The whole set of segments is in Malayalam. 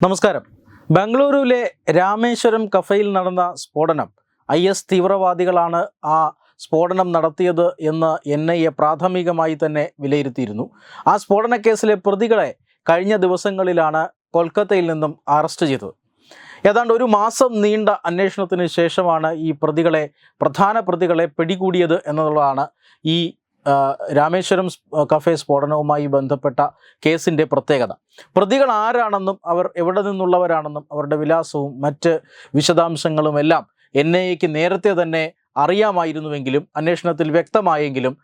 നമസ്കാരം. ബംഗളൂരുവിലെ രാമേശ്വരം കഫയിൽ നടന്ന സ്ഫോടനം ഐ എസ് തീവ്രവാദികളാണ് ആ സ്ഫോടനം നടത്തിയത് എന്ന് എൻ ഐ എ പ്രാഥമികമായി തന്നെ വിലയിരുത്തിയിരുന്നു. ആ സ്ഫോടന കേസിലെ പ്രതികളെ കഴിഞ്ഞ ദിവസങ്ങളിലാണ് കൊൽക്കത്തയിൽ നിന്നും അറസ്റ്റ് ചെയ്തത്. ഏതാണ്ട് ഒരു മാസം നീണ്ട അന്വേഷണത്തിന് ശേഷമാണ് ഈ പ്രതികളെ പ്രധാന പ്രതികളെ പിടികൂടിയത് എന്നുള്ളതാണ് ഈ രാമേശ്വരം കഫേ സ്ഫോടനവുമായി ബന്ധപ്പെട്ട കേസിന്റെ പ്രത്യേകത. പ്രതികൾ ആരാണെന്നും അവർ എവിടെ നിന്നുള്ളവരാണെന്നും അവരുടെ വിലാസവും മറ്റ് വിശദാംശങ്ങളും എല്ലാം എൻ ഐ എക്ക് നേരത്തെ തന്നെ അറിയാമായിരുന്നുവെങ്കിലും അന്വേഷണത്തിൽ വ്യക്തമായെങ്കിലും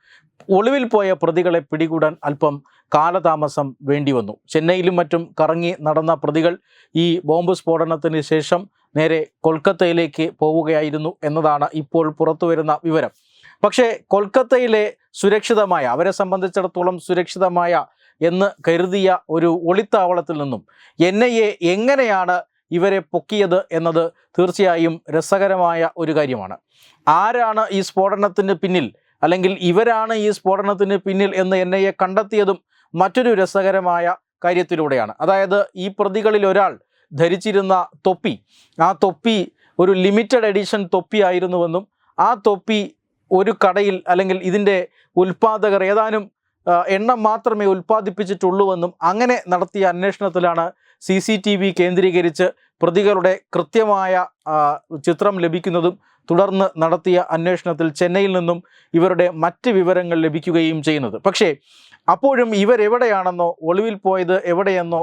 ഒളിവിൽ പോയ പ്രതികളെ പിടികൂടാൻ അല്പം കാലതാമസം വേണ്ടി വന്നു ചെന്നൈയിലും മറ്റും കറങ്ങി നടന്ന പ്രതികൾ ഈ ബോംബ് സ്ഫോടനത്തിന് ശേഷം നേരെ കൊൽക്കത്തയിലേക്ക് പോവുകയായിരുന്നു എന്നതാണ് ഇപ്പോൾ പുറത്തുവരുന്ന വിവരം. പക്ഷേ കൊൽക്കത്തയിലെ സുരക്ഷിതമായ അവരെ സംബന്ധിച്ചിടത്തോളം സുരക്ഷിതമായ എന്ന് കരുതിയ ഒരു ഒളിത്താവളത്തിൽ നിന്നും എൻ ഐ എ എങ്ങനെയാണ് ഇവരെ പൊക്കിയത് എന്നത് തീർച്ചയായും രസകരമായ ഒരു കാര്യമാണ്. ആരാണ് ഈ സ്ഫോടനത്തിന് പിന്നിൽ? അല്ലെങ്കിൽ ഇവരാണ് ഈ സ്ഫോടനത്തിന് പിന്നിൽ എന്ന് എൻ ഐ എ കണ്ടെത്തിയതും മറ്റൊരു രസകരമായ കാര്യത്തിലൂടെയാണ്. അതായത് ഈ പ്രതികളിൽ ഒരാൾ ധരിച്ചിരുന്ന തൊപ്പി ആ തൊപ്പി ഒരു ലിമിറ്റഡ് എഡിഷൻ തൊപ്പിയായിരുന്നുവെന്നും ആ തൊപ്പി ഒരു കടയിൽ അല്ലെങ്കിൽ ഇതിന്റെ ഉൽപ്പാദകർ ഏതാനും എണ്ണം മാത്രമേ ഉൽപ്പാദിപ്പിച്ചിട്ടുള്ളൂവെന്നും അങ്ങനെ നടത്തിയ അന്വേഷണത്തിലാണ് സി സി ടി വി കേന്ദ്രീകരിച്ച് പ്രതികളുടെ കൃത്യമായ ചിത്രം ലഭിക്കുന്നതും തുടർന്ന് നടത്തിയ അന്വേഷണത്തിൽ ചെന്നൈയിൽ നിന്നും ഇവരുടെ മറ്റ് വിവരങ്ങൾ ലഭിക്കുകയും ചെയ്യുന്നത്. പക്ഷേ അപ്പോഴും ഇവരെവിടെയാണെന്നോ ഒളിവിൽ പോയത് എവിടെയെന്നോ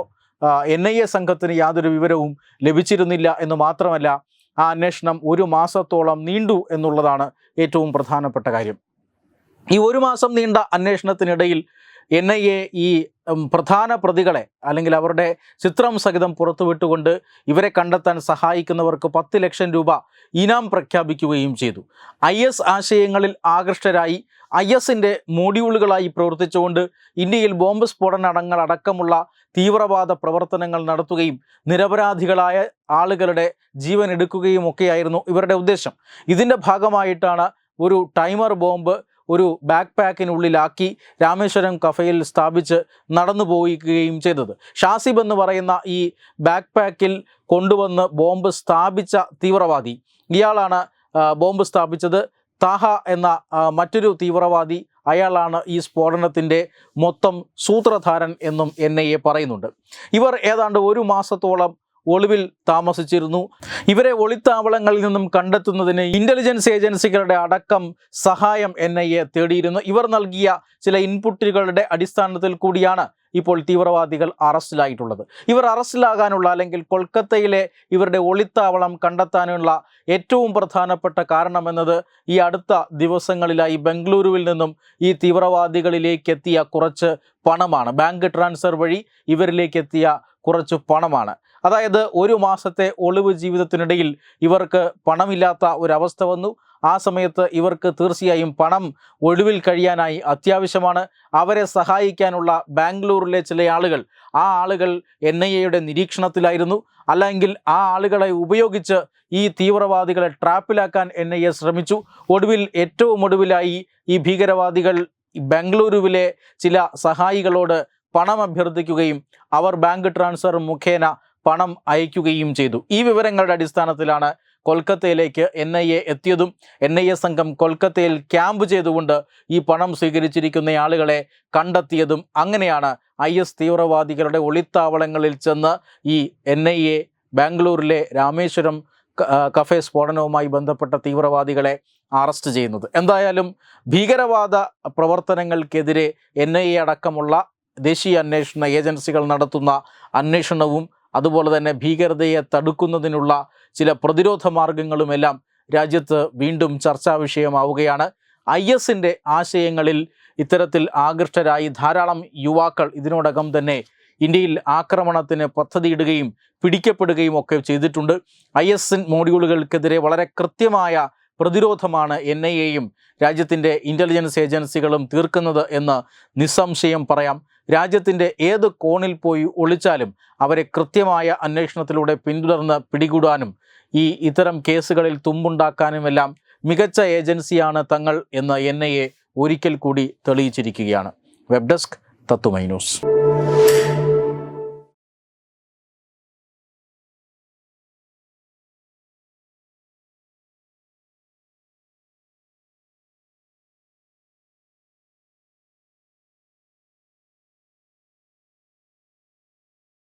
എൻ ഐ എ സംഘത്തിന് യാതൊരു വിവരവും ലഭിച്ചിരുന്നില്ല എന്ന് മാത്രമല്ല ആ അന്വേഷണം ഒരു മാസത്തോളം നീണ്ടു എന്നുള്ളതാണ് ഏറ്റവും പ്രധാനപ്പെട്ട കാര്യം. ഈ ഒരു മാസം നീണ്ട അന്വേഷണത്തിനിടയിൽ എൻ ഐ എ ഈ പ്രധാന പ്രതികളെ അല്ലെങ്കിൽ അവരുടെ ചിത്രം സഹിതം പുറത്തുവിട്ടുകൊണ്ട് ഇവരെ കണ്ടെത്താൻ സഹായിക്കുന്നവർക്ക് പത്ത് ലക്ഷം രൂപ ഇനാം പ്രഖ്യാപിക്കുകയും ചെയ്തു. ഐ എസ് ആശയങ്ങളിൽ ആകൃഷ്ടരായി ഐ എസിന്റെ മോഡ്യൂളുകളായി പ്രവർത്തിച്ചുകൊണ്ട് ഇന്ത്യയിൽ ബോംബ് സ്ഫോടനടങ്ങൾ അടക്കമുള്ള തീവ്രവാദ പ്രവർത്തനങ്ങൾ നടത്തുകയും നിരപരാധികളായ ആളുകളുടെ ജീവൻ എടുക്കുകയും ഒക്കെയായിരുന്നു ഇവരുടെ ഉദ്ദേശം. ഇതിന്റെ ഭാഗമായിട്ടാണ് ഒരു ടൈമർ ബോംബ് ഒരു ബാക്ക് പാക്കിനുള്ളിലാക്കി രാമേശ്വരം കഫയിൽ സ്ഥാപിച്ച് നടന്നു പോയിക്കുകയും ചെയ്തത്. ഷാസിബ് എന്ന് പറയുന്ന ഈ ബാക്ക് പാക്കിൽ കൊണ്ടുവന്ന് ബോംബ് സ്ഥാപിച്ച തീവ്രവാദി. ഇയാളാണ് ബോംബ് സ്ഥാപിച്ചത്. താഹ എന്ന മറ്റൊരു തീവ്രവാദി അയാളാണ് ഈ സ്ഫോടനത്തിന്റെ മൊത്തം സൂത്രധാരൻ എന്നും എൻ ഐ എ പറയുന്നുണ്ട്. ഇവർ ഏതാണ്ട് ഒരു മാസത്തോളം ഒളിവിൽ താമസിച്ചിരുന്നു. ഇവരെ ഒളിത്താവളങ്ങളിൽ നിന്നും കണ്ടെത്തുന്നതിന് ഇന്റലിജൻസ് ഏജൻസികളുടെ അടക്കം സഹായം എൻ ഐ എ തേടിയിരുന്നു. ഇവർ നൽകിയ ചില ഇൻപുട്ടുകളുടെ അടിസ്ഥാനത്തിൽ കൂടിയാണ് ഇപ്പോൾ തീവ്രവാദികൾ അറസ്റ്റിലായിട്ടുള്ളത്. ഇവർ അറസ്റ്റിലാകാനുള്ള അല്ലെങ്കിൽ കൊൽക്കത്തയിലെ ഇവരുടെ ഒളിത്താവളം കണ്ടെത്താനുള്ള ഏറ്റവും പ്രധാനപ്പെട്ട കാരണമെന്നത് ഈ അടുത്ത ദിവസങ്ങളിലായി ബംഗളൂരുവിൽ നിന്നും ഈ തീവ്രവാദികളിലേക്ക് എത്തിയ കുറച്ച് പണമാണ്. ബാങ്ക് ട്രാൻസ്ഫർ വഴി ഇവരിലേക്ക് എത്തിയ കുറച്ച് പണമാണ്. അതായത് ഒരു മാസത്തെ ഒളിവ് ജീവിതത്തിനിടയിൽ ഇവർക്ക് പണമില്ലാത്ത ഒരവസ്ഥ വന്നു. ആ സമയത്ത് ഇവർക്ക് തീർച്ചയായും പണം ഒഴിവിൽ കഴിയാനായി അത്യാവശ്യമാണ്. അവരെ സഹായിക്കാനുള്ള ബാംഗ്ലൂരിലെ ചില ആളുകൾ. ആ ആളുകൾ എൻ ഐ എയുടെ നിരീക്ഷണത്തിലായിരുന്നു. അല്ലെങ്കിൽ ആ ആളുകളെ ഉപയോഗിച്ച് ഈ തീവ്രവാദികളെ ട്രാപ്പിലാക്കാൻ എൻ ഐ എ ശ്രമിച്ചു. ഒടുവിൽ ഏറ്റവും ഒടുവിലായി ഈ ഭീകരവാദികൾ ബംഗളൂരുവിലെ ചില സഹായികളോട് പണം അഭ്യർത്ഥിക്കുകയും അവർ ബാങ്ക് ട്രാൻസ്ഫർ മുഖേന പണം അയക്കുകയും ചെയ്തു. ഈ വിവരങ്ങളുടെ അടിസ്ഥാനത്തിലാണ് കൊൽക്കത്തയിലേക്ക് എൻ ഐ എ എത്തിയതും എൻ ഐ എ സംഘം കൊൽക്കത്തയിൽ ക്യാമ്പ് ചെയ്തുകൊണ്ട് ഈ പണം സ്വീകരിച്ചിരിക്കുന്ന ആളുകളെ കണ്ടെത്തിയതും അങ്ങനെയാണ് ഐ എസ് തീവ്രവാദികളുടെ ഒളിത്താവളങ്ങളിൽ ചെന്ന് ഈ എൻ ഐ എ ബാംഗ്ലൂരിലെ രാമേശ്വരം കഫേ സ്ഫോടനവുമായി ബന്ധപ്പെട്ട തീവ്രവാദികളെ അറസ്റ്റ് ചെയ്യുന്നത്. എന്തായാലും ഭീകരവാദ പ്രവർത്തനങ്ങൾക്കെതിരെ എൻ ഐ എ അടക്കമുള്ള ദേശീയ അന്വേഷണ ഏജൻസികൾ നടത്തുന്ന അന്വേഷണവും അതുപോലെ തന്നെ ഭീകരതയെ തടുക്കുന്നതിനുള്ള ചില പ്രതിരോധ മാർഗങ്ങളുമെല്ലാം രാജ്യത്ത് വീണ്ടും ചർച്ചാ വിഷയമാവുകയാണ്. ഐ എസിന്റെ ആശയങ്ങളിൽ ഇത്തരത്തിൽ ആകൃഷ്ടരായി ധാരാളം യുവാക്കൾ ഇതിനോടകം തന്നെ ഇന്ത്യയിൽ ആക്രമണത്തിന് പദ്ധതിയിടുകയും പിടിക്കപ്പെടുകയും ഒക്കെ ചെയ്തിട്ടുണ്ട്. ഐ എസ് മോഡ്യൂളുകൾക്കെതിരെ വളരെ കൃത്യമായ പ്രതിരോധമാണ് എൻ ഐ എയും രാജ്യത്തിന്റെ ഇന്റലിജൻസ് ഏജൻസികളും തീർക്കുന്നത് എന്ന് നിസ്സംശയം പറയാം. രാജ്യത്തിന്റെ ഏത് കോണിൽ പോയി ഒളിച്ചാലും അവരെ കൃത്യമായ അന്വേഷണത്തിലൂടെ പിന്തുടർന്ന് പിടികൂടാനും ഈ ഇത്തരം കേസുകളിൽ തുമ്പുണ്ടാക്കാനുമെല്ലാം മികച്ച ഏജൻസിയാണ് തങ്ങൾ എന്ന് എൻ ഒരിക്കൽ കൂടി തെളിയിച്ചിരിക്കുകയാണ്. വെബ് ഡെസ്ക് തത്തുമൈ ന്യൂസ്